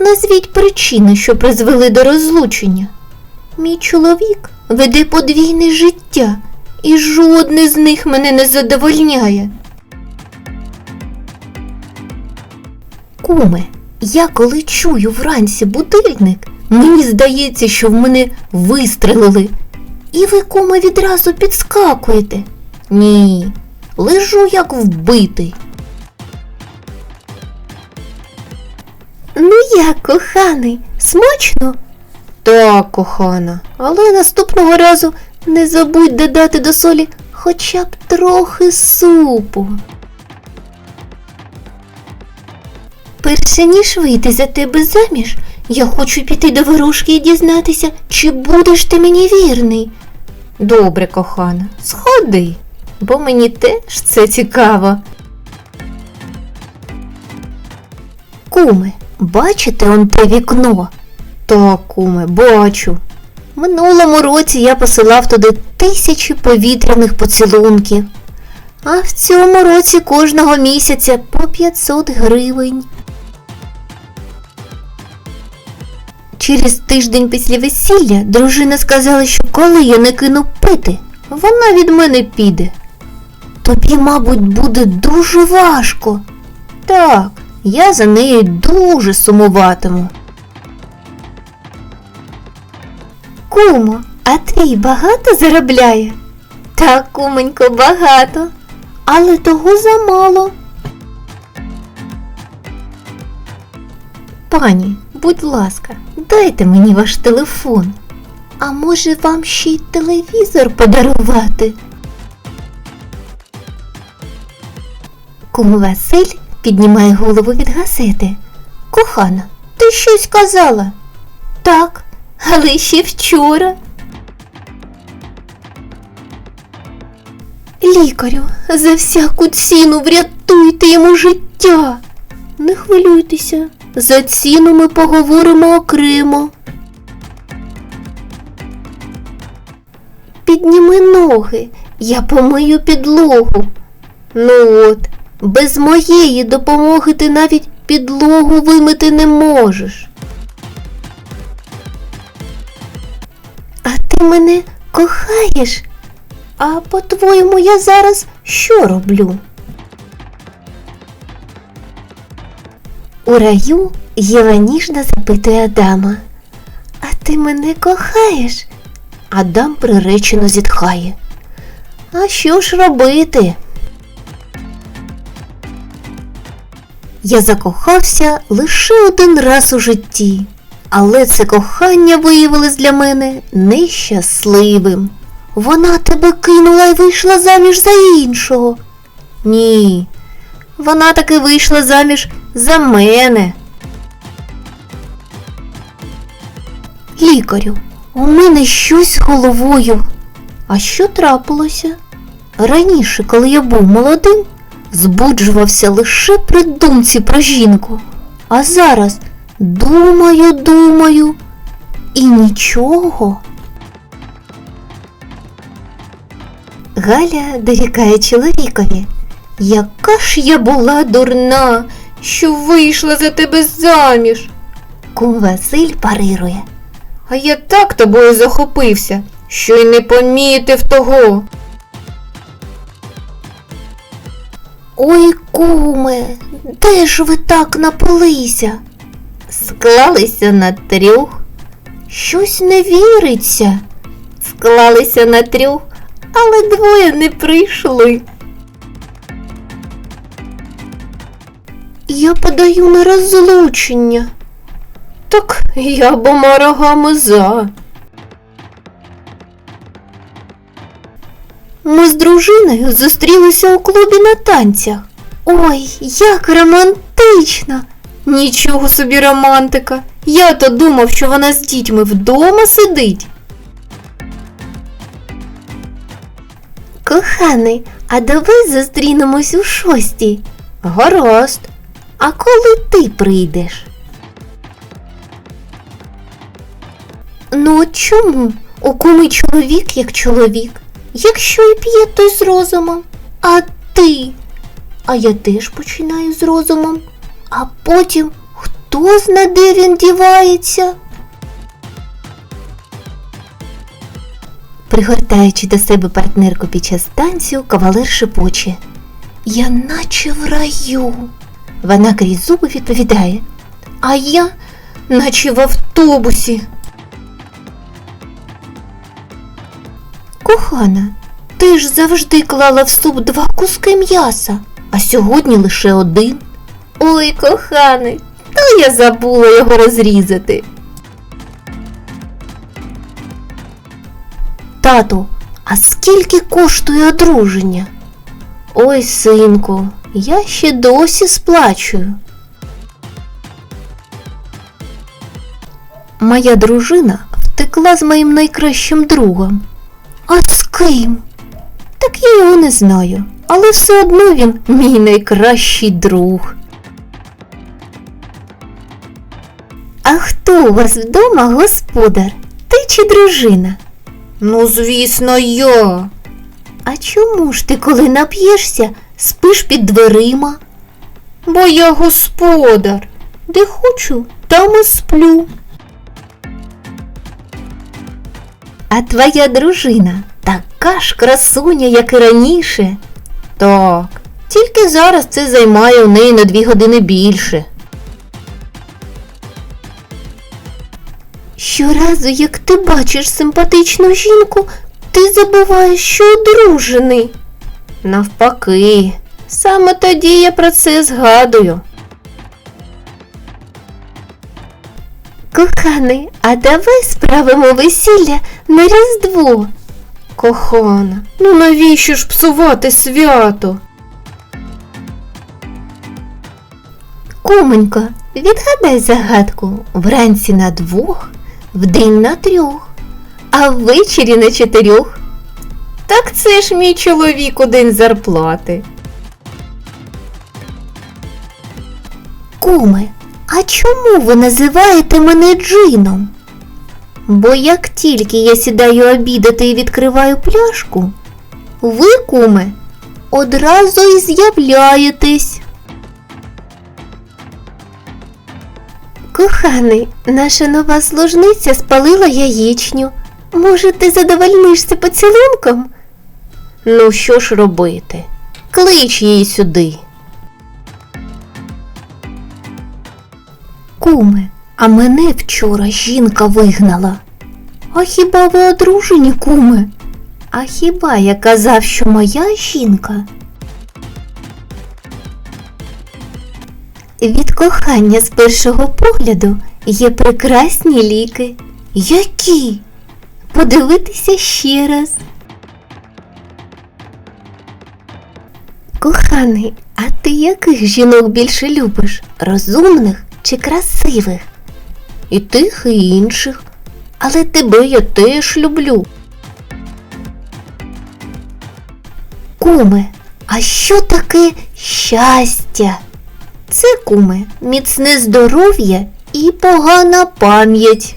Назвіть причини, що призвели до розлучення. Мій чоловік веде подвійне життя, і жодне з них мене не задовольняє. Куме, я коли чую вранці будильник, мені здається, що в мене вистрелили. І ви, куме, відразу підскакуєте. Ні, лежу як вбитий. Ну як, коханий, смачно? Так, кохана, але наступного разу не забудь додати до солі хоча б трохи супу. Перше ніж вийти за тебе заміж, я хочу піти до ворожки і дізнатися, чи будеш ти мені вірний. Добре, кохана, сходи, бо мені теж це цікаво. Куме, бачите он те вікно? Так, куме, бачу. Минулому році я посилав туди тисячі повітряних поцілунків, а в цьому році кожного місяця по 500 гривень. Через тиждень після весілля дружина сказала, що коли я не кину пити, вона від мене піде. Тобі, мабуть, буде дуже важко. Так, я за нею дуже сумуватиму. Кумо, а твій багато заробляє? Так, куменько, багато, але того замало. Пані, будь ласка, дайте мені ваш телефон. А може вам ще й телевізор подарувати? Кум Василь піднімає голову від газети. Кохана, ти щось казала? Так, але ще вчора. Лікарю, за всяку ціну врятуйте йому життя. Не хвилюйтеся, за ціну ми поговоримо окремо. Підніми ноги, я помию підлогу. Ну от, без моєї допомоги ти навіть підлогу вимити не можеш. А ти мене кохаєш? А по-твоєму я зараз що роблю? У раю Єва ніжно запитує Адама. А ти мене кохаєш? Адам приречено зітхає. А що ж робити? Я закохався лише один раз у житті, але це кохання виявилось для мене нещасливим. Вона тебе кинула і вийшла заміж за іншого. Ні, вона таки вийшла заміж за мене. Лікарю, у мене щось головою. А що трапилося? Раніше, коли я був молодим, збуджувався лише при думці про жінку. А зараз думаю, думаю і нічого. Галя дорікає чоловікові. Яка ж я була дурна, що вийшла за тебе заміж. Кум Василь парирує. А я так тобою захопився, що й не помітив того. Ой, куме, де ж ви так напилися? Склалися на трьох. Щось не віриться. Склалися на трьох, але двоє не прийшли. Я подаю на розлучення. Так я обома рогами за. Ми з дружиною зустрілися у клубі на танцях. Ой, як романтично! Нічого собі романтика. Я то думав, що вона з дітьми вдома сидить. Коханий, а давай зустрінемось у шостій. Гаразд. А коли ти прийдеш? Ну чому? У куми чоловік як чоловік. Якщо і п'є, то й з розумом. А ти? А я теж починаю з розумом. А потім хто зна, де він дівається? Пригортаючи до себе партнерку під час танцю, кавалер шепоче. Я наче в раю. Вона крізь зуби відповідає. А я наче в автобусі. Кохана, ти ж завжди клала в суп два куски м'яса, а сьогодні лише один. Ой, коханий, то я забула його розрізати. Тату, а скільки коштує одруження? Ой, синку, я ще досі сплачую. Моя дружина втекла з моїм найкращим другом. А з ким? Так я його не знаю, але все одно він мій найкращий друг. А хто у вас вдома господар? Ти чи дружина? Ну, звісно, я. А чому ж ти, коли нап'єшся, спиш під дверима? Бо я господар. Де хочу, там і сплю. А твоя дружина така ж красуня, як і раніше. Так, тільки зараз це займає у неї на дві години більше. Щоразу, як ти бачиш симпатичну жінку, ти забуваєш, що одружений. Навпаки, саме тоді я про це згадую. Коханий, а давай справимо весілля на Різдво. Кохана, ну навіщо ж псувати свято? Куменько, відгадай загадку вранці на двох, вдень на трьох, а ввечері на чотирьох. Так це ж мій чоловік у день зарплати. Куме, а чому ви називаєте мене джином? Бо як тільки я сідаю обідати і відкриваю пляшку, ви, куме, одразу і з'являєтесь. Коханий, наша нова служниця спалила яєчню. Може, ти задовольнишся поцілунком? Ну, що ж робити? Клич її сюди. Куме, а мене вчора жінка вигнала. А хіба ви одружені, куме? А хіба я казав, що моя жінка? Від кохання з першого погляду є прекрасні ліки. Які? Подивитися ще раз. Коханий, а ти яких жінок більше любиш? Розумних чи красивих? І тих, і інших. Але тебе я теж люблю. Куме, а що таке щастя? Це куме, міцне здоров'я і погана пам'ять.